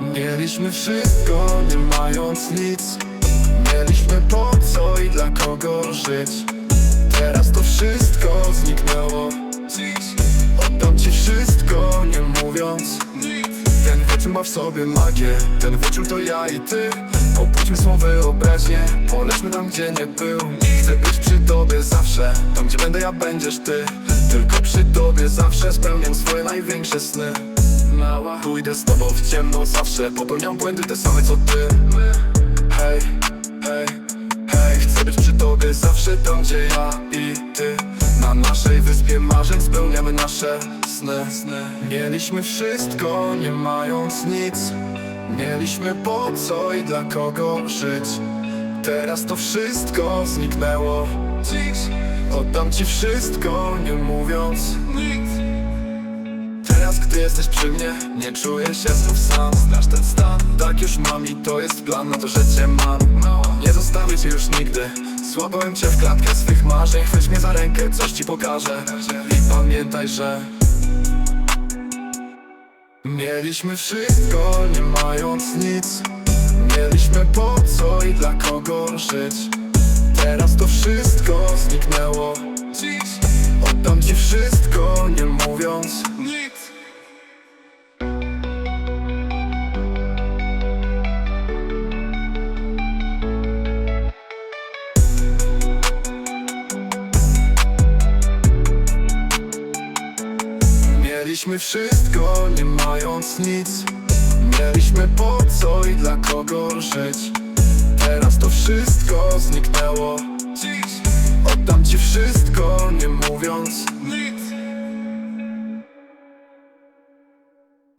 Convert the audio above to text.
Mieliśmy wszystko, nie mając nic. Mieliśmy po co i dla kogo żyć. Teraz to wszystko zniknęło. Oddam ci wszystko, nie mówiąc. Ten wieczór ma w sobie magię. Ten wieczór to ja i ty. Opuśćmy swą wyobraźnię. Polećmy tam, gdzie nie był. Chcę być przy tobie zawsze. Tam, gdzie będę ja, będziesz ty. Tylko przy tobie zawsze Spełniam swoje największe sny Mała. Pójdę z tobą w ciemno zawsze Popełniam błędy te same co ty. Hej, hej, hej Chcę być przy tobie zawsze tam, gdzie ja i ty. Na naszej wyspie marzeń spełniamy nasze sny. Mieliśmy wszystko, nie mając nic. Mieliśmy po co i dla kogo żyć. Teraz to wszystko zniknęło. Oddam ci wszystko, nie mówiąc nic jesteś przy mnie, nie czuję się znów sam. Znasz ten stan, tak już mam i to jest plan na to, że cię mam. Nie zostawię cię już nigdy. Złapałem cię w klatkę swych marzeń Chwyć mnie za rękę, coś ci pokażę. I pamiętaj, że Mieliśmy wszystko, nie mając nic. Mieliśmy po co i dla kogo żyć. Teraz to wszystko zniknęło Mieliśmy wszystko, nie mając nic. Mieliśmy po co i dla kogo żyć. Teraz to wszystko zniknęło. Oddam ci wszystko, nie mówiąc